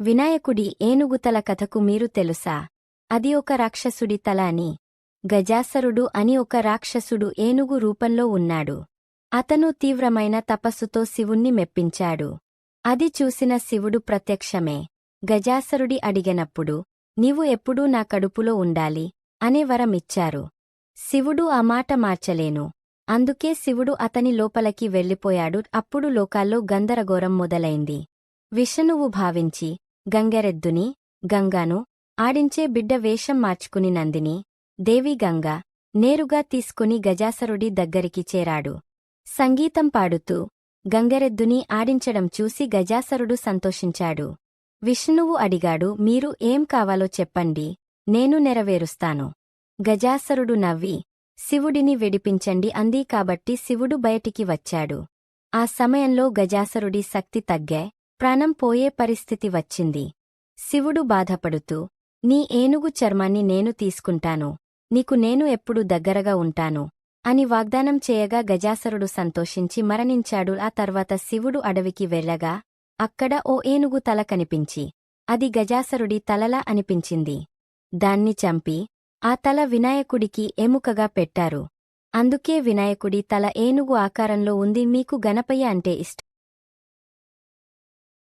వినాయకుడి ఏనుగుతల కథకు మీరు తెలుసా? అది ఒక రాక్షసుడి తల అని. గజాసరుడు అని ఒక రాక్షసుడు ఏనుగు రూపంలో ఉన్నాడు. అతను తీవ్రమైన తపస్సుతో శివుణ్ణి మెప్పించాడు. అది చూసిన శివుడు ప్రత్యక్షమే. గజాసరుడి అడిగినప్పుడు నీవు ఎప్పుడూ నా కడుపులో ఉండాలి అనే వరమిచ్చారు. శివుడు ఆ మాట మార్చలేను. అందుకే శివుడు అతని లోపలికి వెళ్ళిపోయాడు. అప్పుడు లోకాల్లో గందరగోరం మొదలైంది. విష్ణువు భావించి గంగరెద్దుని గంగాను ఆడించే బిడ్డ వేషం మార్చుకుని నందిని దేవి గంగ నేరుగా తీసుకుని గజాసరుడి దగ్గరికి చేరాడు. సంగీతం పాడుతూ గంగరెద్దుని ఆడించడం చూసి గజాసరుడు సంతోషించాడు. విష్ణువు అడిగాడు మీరు ఏం కావాలో చెప్పండి నేను నెరవేరుస్తాను. గజాసరుడు నవ్వి శివుడిని విడిపించండి అంది కాబట్టి శివుడు బయటికి వచ్చాడు. ఆ సమయంలో గజాసరుడి శక్తి తగ్గే ప్రాణం పోయే పరిస్థితి వచ్చింది. శివుడు బాధపడుతూ నీ ఏనుగు చర్మాన్ని నేను తీసుకుంటాను. నీకు నేను ఎప్పుడు దగ్గరగా ఉంటాను అని వాగ్దానం చేయగా గజాసరుడు సంతోషించి మరణించాడు. ఆ తర్వాత శివుడు అడవికి వెళ్ళగా అక్కడ ఓ ఏనుగు తల కనిపించి అది గజాసరుడి తలలా అనిపించింది. దాన్ని చంపి ఆ తల వినాయకుడికి ఎముకగా పెట్టారు. అందుకే వినాయకుడి తల ఏనుగు ఆకారంలో ఉంది. మీకు గణపయ్య అంటే ఇష్టం.